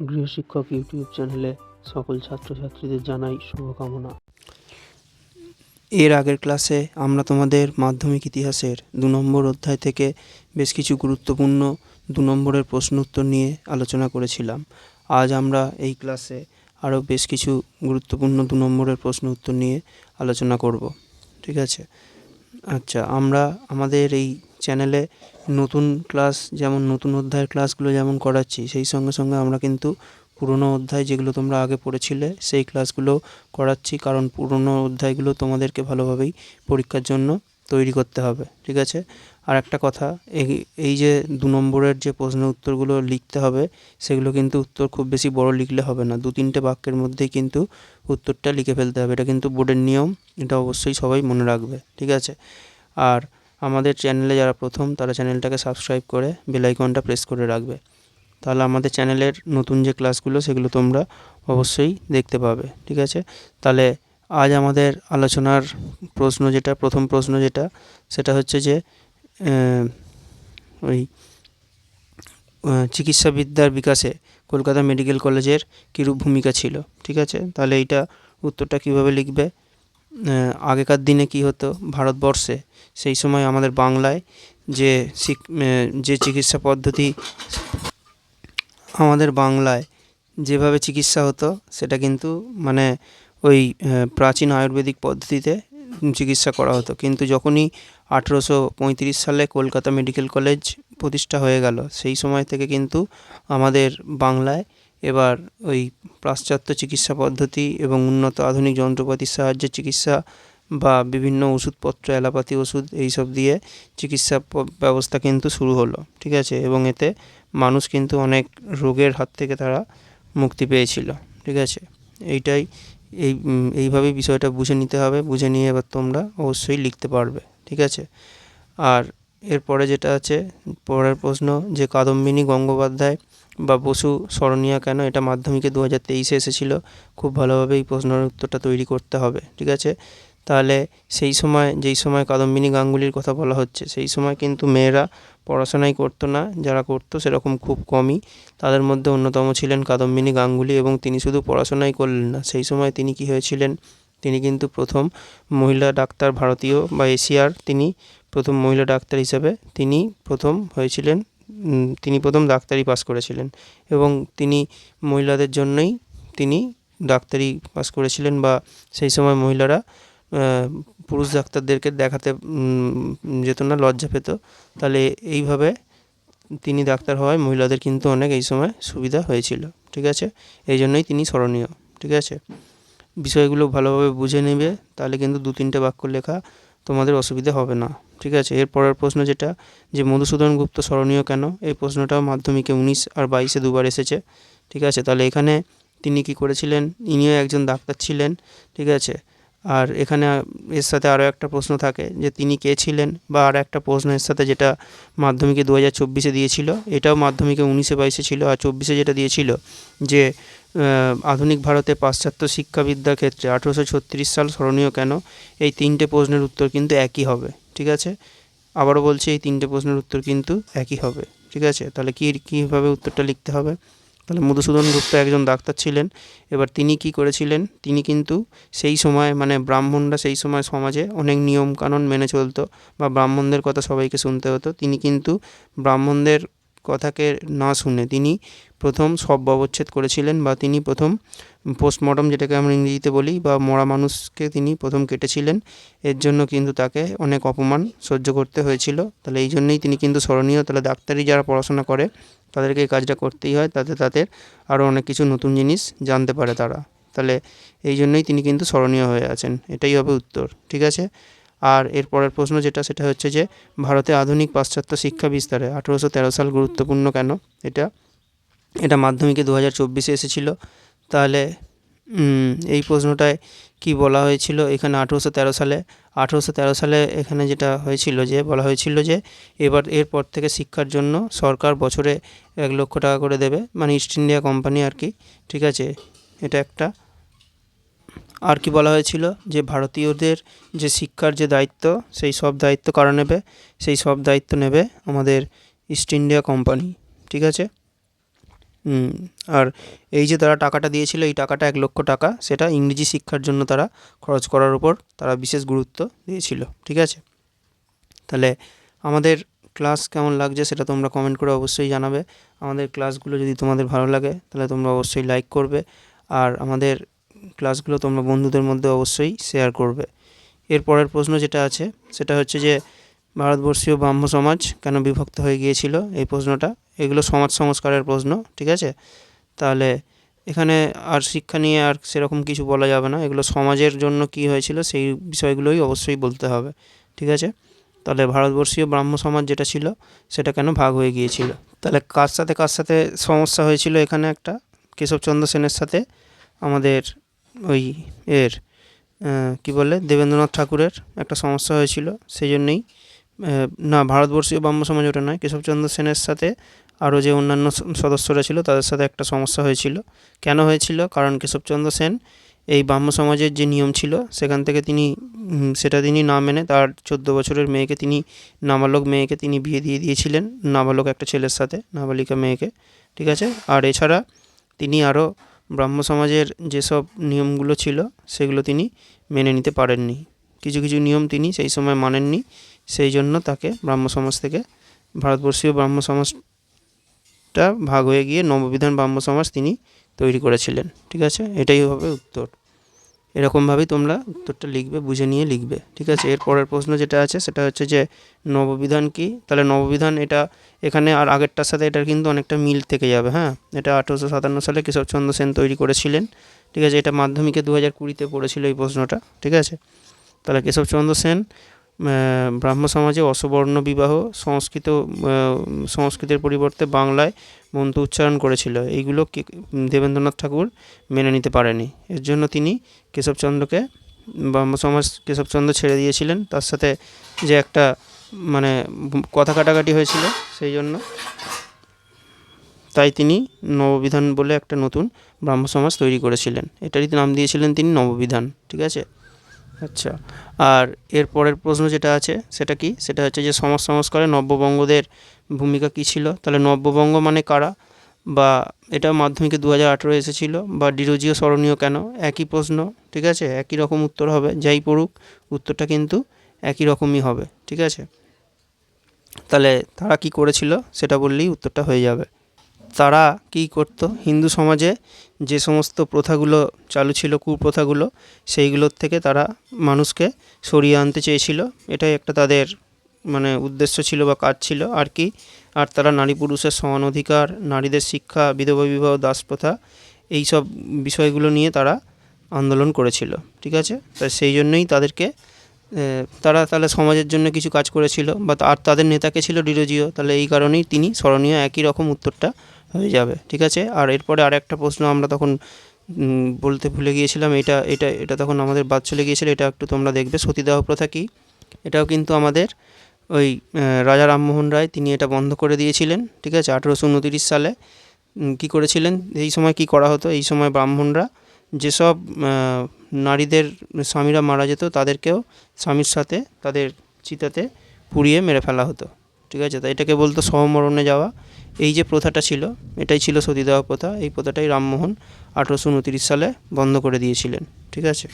গৃহশিক্ষক YouTube চ্যানেলে সকল ছাত্রছাত্রীদের জানাই শুভকামনা। এর আগের ক্লাসে আমরা তোমাদের মাধ্যমিক ইতিহাসের দু নম্বর অধ্যায় থেকে বেশ কিছু গুরুত্বপূর্ণ দু নম্বরের প্রশ্ন উত্তর নিয়ে আলোচনা করেছিলাম। আজ আমরা এই ক্লাসে আরও বেশ কিছু গুরুত্বপূর্ণ দু নম্বরের প্রশ্ন উত্তর নিয়ে আলোচনা করব। ঠিক আছে? আচ্ছা আমরা আমাদের এই চ্যানেলে নতুন ক্লাস যেমন নতুন অধ্যায়ের ক্লাসগুলো যেমন করাচ্ছি, সেই সঙ্গে সঙ্গে আমরা কিন্তু পুরনো অধ্যায় যেগুলো তোমরা আগে পড়েছিলে, সেই ক্লাসগুলো করাচ্ছি, কারণ পুরনো অধ্যায়গুলো তোমাদেরকে ভালোভাবেই পরীক্ষার জন্য তৈরি করতে হবে, ঠিক আছে? আর একটা কথা, এই এই যে দু নম্বরের যে প্রশ্ন উত্তরগুলো লিখতে হবে, সেগুলো কিন্তু উত্তর খুব বেশি বড় লিখলে হবে না, দু তিনটে বাক্যের মধ্যেই কিন্তু উত্তরটা লিখে ফেলতে হবে, এটা কিন্তু বোর্ডের নিয়ম, এটা অবশ্যই সবাই মনে রাখবে, ঠিক আছে? আর আমাদের চ্যানেলে যারা প্রথম, তারা চ্যানেলটাকে সাবস্ক্রাইব করে বেল আইকনটা প্রেস করে রাখবে। তাহলে আমাদের চ্যানেলের নতুন যে ক্লাসগুলো, সেগুলো তোমরা অবশ্যই দেখতে পাবে, ঠিক আছে? তাহলে আজ আমাদের আলোচনার প্রশ্ন যেটা, প্রথম প্রশ্ন যেটা, সেটা হচ্ছে যে ওই চিকিৎসাবিদ্যার বিকাশে কলকাতা মেডিকেল কলেজের কীরূপ ভূমিকা ছিল, ঠিক আছে? তাহলে এইটা উত্তরটা কীভাবে লিখবে? আগেকার দিনে কি হতো ভারতবর্ষে? সেই সময় আমাদের বাংলায় যে যে চিকিৎসা পদ্ধতি আমাদের বাংলায় যেভাবে চিকিৎসা হতো, সেটা কিন্তু মানে ওই প্রাচীন আয়ুর্বেদিক পদ্ধতিতে চিকিৎসা করা হতো। কিন্তু যখনই আঠেরোশো পঁয়ত্রিশ সালে কলকাতা মেডিকেল কলেজ প্রতিষ্ঠা হয়ে গেল, সেই সময় থেকে কিন্তু আমাদের বাংলায় এবার ওই পাশ্চাত্য চিকিৎসা পদ্ধতি এবং উন্নত আধুনিক যন্ত্রপাতির সাহায্যে চিকিৎসা বা বিভিন্ন ওষুধপত্র অ্যালোপ্যাথি ওষুধ এইসব দিয়ে চিকিৎসা ব্যবস্থা কিন্তু শুরু হলো ঠিক আছে? এবং এতে মানুষ কিন্তু অনেক রোগের হাত থেকে তারা মুক্তি পেয়েছিল ঠিক আছে? এইটাই এই উম, এইভাবেই বিষয়টা বুঝে নিতে হবে বুঝে নিয়ে এবার তোমরা অবশ্যই লিখতে পারবে ঠিক আছে? আর এরপরে যেটা আছে, পরের প্রশ্ন, যে কাদম্বিনী গঙ্গোপাধ্যায় বা বসু স্মরণীয়া কেন? এটা মাধ্যমিকে দু হাজার তেইশে এসেছিল। খুব ভালোভাবে এই প্রশ্নের উত্তরটা তৈরি করতে হবে, ঠিক আছে? তাহলে সেই সময়, যেই সময় কাদম্বিনী গাঙ্গুলির কথা বলা হচ্ছে, সেই সময় কিন্তু মেয়েরা পড়াশোনাই করতো না। যারা করতো সেরকম খুব কমই। তাদের মধ্যে অন্যতম ছিলেন কাদম্বিনী গাঙ্গুলি এবং তিনি শুধু পড়াশোনাই করলেন না। সেই সময় তিনি কি হয়েছিলেন? তিনি কিন্তু প্রথম মহিলা ডাক্তার ভারতীয় বা এশিয়ার তিনি প্রথম মহিলা ডাক্তার হিসাবে তিনি প্রথম হয়েছিলেন তিনি প্রথম ডাক্তারি পাস করেছিলেন এবং তিনি মহিলাদের জন্যই তিনি ডাক্তারি পাস করেছিলেন বা সেই সময় মহিলারা পুরুষ ডাক্তারদেরকে দেখাতে যেত না, লজ্জা পেত। তাহলে এইভাবে তিনি ডাক্তার হওয়ায় মহিলাদের কিন্তু অনেক এই সময় সুবিধা হয়েছিল, ঠিক আছে? এই জন্যই তিনি স্মরণীয়, ঠিক আছে? বিষয়গুলো ভালোভাবে বুঝে নেবে, তাহলে কিন্তু দু তিনটে বাক্য লেখা তোমাদের অসুবিধা হবে না, ঠিক আছে? এর পরের প্রশ্ন যেটা, যে মধুসূদন গুপ্ত স্মরণীয় কেন? এই প্রশ্নটাও মাধ্যমিকে উনিশ আর বাইশে দুবার এসেছে, ঠিক আছে? তাহলে এখানে তিনি কি করেছিলেন? ইনিও একজন ডাক্তার ছিলেন, ঠিক আছে? আর এখানে এর সাথে আরও একটা প্রশ্ন থাকে, যে তিনি কে ছিলেন? বা আর একটা প্রশ্ন এর সাথে যেটা মাধ্যমিকে দু হাজার চব্বিশে দিয়েছিল, এটাও মাধ্যমিকে উনিশে বাইশে ছিল, আর চব্বিশে যেটা দিয়েছিল, যে আধুনিক ভারতে পাশ্চাত্য শিক্ষাবিদ্যার ক্ষেত্রে আঠেরোশো ছত্রিশ সাল স্মরণীয় কেন? এই তিনটে প্রশ্নের উত্তর কিন্তু একই হবে, ঠিক আছে? আবারও বলছি, এই তিনটে প্রশ্নের উত্তর কিন্তু একই হবে, ঠিক আছে? তাহলে কী, কীভাবে উত্তরটা লিখতে হবে? তাহলে মধুসূদন গুপ্ত একজন ডাক্তার ছিলেন, এবার তিনি কি করেছিলেন? তিনি কিন্তু সেই সময় মানে ব্রাহ্মণরা সেই সময় সমাজে অনেক নিয়ম কানুন মেনে চলতো বা ব্রাহ্মণদের কথা সবাইকে শুনতে হতো। তিনি কিন্তু ব্রাহ্মণদের কথাকে না শুনে তিনি প্রথম সব ব্যবচ্ছেদ করেছিলেন বা তিনি প্রথম পোস্টমর্টম যেটাকে আমরা ইংরেজিতে বলি বা মরা মানুষকে তিনি প্রথম কেটেছিলেন, এর জন্য কিন্তু তাকে অনেক অপমান সহ্য করতে হয়েছিল। তাহলে এই জন্যই তিনি কিন্তু স্মরণীয়। তাহলে ডাক্তারি যারা পড়াশোনা করে, তাদেরকে এই কাজটা করতেই হয়। তাতে তাদের আরও অনেক কিছু নতুন জিনিস জানতে পারে তারা। তাহলে এই জন্যই তিনি কিন্তু স্মরণীয় হয়ে আছেন। এটাই হবে উত্তর। ঠিক আছে? আর এরপরের প্রশ্ন যেটা, সেটা হচ্ছে যে, ভারতে আধুনিক পাশ্চাত্য শিক্ষা বিস্তারে আঠেরোশো তেরো সাল গুরুত্বপূর্ণ কেন? এটা এটা মাধ্যমিকে দু হাজার চব্বিশে এসেছিল। তাহলে এই প্রশ্নটায় কি বলা হয়েছিল? এখানে আঠেরোশো তেরো সালে, আঠেরোশো তেরো সালে এখানে যেটা হয়েছিল যে, বলা হয়েছিল যে, এবার এরপর থেকে শিক্ষার জন্য সরকার বছরে এক লক্ষ টাকা করে দেবে মানে ইস্ট ইন্ডিয়া কোম্পানি আর কি, ঠিক আছে? এটা একটা। আর কি বলা হয়েছিল? যে ভারতীয়দের যে শিক্ষার যে দায়িত্ব, সেই সব দায়িত্ব কারা নেবে? সেই সব দায়িত্ব নেবে আমাদের ইস্ট ইন্ডিয়া কোম্পানি ঠিক আছে? আর এই যে তারা টাকাটা দিয়েছিল, এই টাকাটা এক লক্ষ টাকা, সেটা ইংরেজি শিক্ষার জন্য তারা খরচ করার উপর তারা বিশেষ গুরুত্ব দিয়েছিল, ঠিক আছে? তাহলে আমাদের ক্লাস কেমন লাগছে সেটা তোমরা কমেন্ট করে অবশ্যই জানাবে। আমাদের ক্লাসগুলো যদি তোমাদের ভালো লাগে, তাহলে তোমরা অবশ্যই লাইক করবে। আর আমাদের ক্লাসগুলো তোমরা বন্ধুদের মধ্যে অবশ্যই শেয়ার করবে। এর পরের প্রশ্ন যেটা আছে, সেটা হচ্ছে যে, ভারতবর্ষীয় ব্রাহ্ম সমাজ কেন বিভক্ত হয়ে গিয়েছিল? এই প্রশ্নটা। এগুলো সমাজ সংস্কারের প্রশ্ন, ঠিক আছে? তাহলে এখানে আর শিক্ষা নিয়ে আর সেরকম কিছু বলা যাবে না। এগুলো সমাজের জন্য কি হয়েছিল, সেই বিষয়গুলোই অবশ্যই বলতে হবে, ঠিক আছে? তাহলে ভারতবর্ষীয় ব্রাহ্ম সমাজ যেটা ছিল, সেটা কেন ভাগ হয়ে গিয়েছিল? তাহলে কার সাথে কার সাথে সমস্যা হয়েছিল এখানে একটা? কেশবচন্দ্র সেনের সাথে আমাদের ওই এর কি বলে, দেবেন্দ্রনাথ ঠাকুরের একটা সমস্যা হয়েছিল সেই জন্যেই না, ভারতবর্ষীয় ব্রাহ্ম সমাজ ওটা নয়, কেশবচন্দ্র সেনের সাথে আরও যে অন্যান্য সদস্যরা ছিল, তাদের সাথে একটা সমস্যা হয়েছিল। কেন হয়েছিল? কারণ কেশবচন্দ্র সেন এই ব্রাহ্ম সমাজের যে নিয়ম ছিল, সেখান থেকে তিনি সেটা তিনি না মেনে তার চোদ্দ বছরের মেয়েকে তিনি, নাবালক মেয়েকে তিনি বিয়ে দিয়ে দিয়েছিলেন, নাবালক একটা ছেলের সাথে, নাবালিকা মেয়েকে, ঠিক আছে? আর এছাড়া তিনি আরও ব্রাহ্ম সমাজের যেসব নিয়মগুলো ছিল, সেগুলো তিনি মেনে নিতে পারেননি। কিছু কিছু নিয়ম তিনি সেই সময় মানেননি, সেই জন্য তাকে ব্রাহ্ম সমাজ থেকে, ভারতবর্ষীয় ব্রাহ্ম সমাজটা ভাগ হয়ে গিয়ে নববিধান ব্রাহ্ম সমাজ তিনি তৈরি করেছিলেন। ঠিক আছে? এটাই হবে উত্তর। এরকমভাবেই তোমরা উত্তরটা লিখবে, বুঝে নিয়ে লিখবে, ঠিক আছে? এর পরের প্রশ্ন যেটা আছে, সেটা হচ্ছে যে নববিধান কি? তাহলে নববিধান এটা এখানে আর আগেরটার সাথে এটার কিন্তু অনেকটা মিল থেকে যাবে হ্যাঁ? এটা আঠেরোশো সাতান্ন সালে কেশবচন্দ্র সেন তৈরি করেছিলেন, ঠিক আছে? এটা মাধ্যমিকে দু হাজার কুড়িতে পড়েছিল এই প্রশ্নটা, ঠিক আছে? তাহলে কেশবচন্দ্র সেন ব্রাহ্ম সমাজে অসবর্ণ বিবাহ সংস্কৃত সংস্কৃতের পরিবর্তে বাংলায় মন্ত্র উচ্চারণ করেছিল। এইগুলো দেবেন্দ্রনাথ ঠাকুর মেনে নিতে পারেনি। এর জন্য তিনি কেশবচন্দ্রকে, ব্রাহ্ম সমাজ কেশবচন্দ্র ছেড়ে দিয়েছিলেন। তার সাথে যে একটা মানে কথা কাটাকাটি হয়েছিল সেই জন্য তাই তিনি নববিধান বলে একটা নতুন ব্রাহ্ম সমাজ তৈরি করেছিলেন। এটারই নাম দিয়েছিলেন তিনি নববিধান, ঠিক আছে? আচ্ছা। আর এর পরের প্রশ্ন যেটা আছে, সেটা কি? সেটা হচ্ছে যে সমাজ সংস্কারে নব্যবঙ্গদের ভূমিকা কী ছিল? তাহলে নব্যবঙ্গ মানে কারা? বা এটা মাধ্যমিকে দু হাজার আঠেরো এসেছিল, বা ডিরোজিও স্মরণীয় কেন? একই প্রশ্ন, ঠিক আছে? একই রকম উত্তর হবে, যাই পড়ুক, উত্তরটা কিন্তু একই রকমই হবে, ঠিক আছে? তাহলে তারা কি করেছিল? সেটা বললেই উত্তরটা হয়ে যাবে। তারা কি করত? হিন্দু সমাজে যে সমস্ত প্রথাগুলো চালু ছিল, কুপ্রথাগুলো, সেইগুলোর থেকে তারা মানুষকে সরিয়ে আনতে চেয়েছিল। এটাই একটা তাদের মানে উদ্দেশ্য ছিল বা কাজ ছিল। আর কি? আর তারা নারী পুরুষের সমান অধিকার, নারীদের শিক্ষা, বিধবা বিবাহ, দাস প্রথা এই সব বিষয়গুলো নিয়ে তারা আন্দোলন করেছিল। ঠিক আছে? তাই সেই জন্যই তাদেরকে তারা তাহলে সমাজের জন্য কিছু কাজ করেছিল। বা আর তাদের নেতাকে ছিল ডিরোজিও। তাহলে এই কারণেই তিনি স্মরণীয় একই রকম উত্তরটা হয়ে যাবে, ঠিক আছে? আর এরপরে আর একটা প্রশ্ন আমরা তখন বলতে ভুলে গিয়েছিলাম, এটা এটা এটা তখন আমাদের বাদ চলে গিয়েছিল, এটা একটু তোমরা দেখবে, সতীদাহ প্রথা কী? এটাও কিন্তু আমাদের ওই রাজা রামমোহন রায়, তিনি এটা বন্ধ করে দিয়েছিলেন, ঠিক আছে? আঠেরোশো উনতিরিশ সালে কী করেছিলেন? এই সময় কি করা হতো? এই সময় ব্রাহ্মণরা যেসব নারীদের স্বামীরা মারা যেত, তাদেরকেও স্বামীর সাথে, তাদের চিতাতে পুড়িয়ে মেরে ফেলা হতো। ঠিক আছে? তাই এটাকে বলতো সহমরণে যাওয়া। এই যে প্রথাটা ছিল, এটাই ছিল সতীদাহ প্রথা। এই প্রথাটাই রামমোহন আঠেরোশো উনতিরিশ সালে বন্ধ করে দিয়েছিলেন। ঠিক আছে?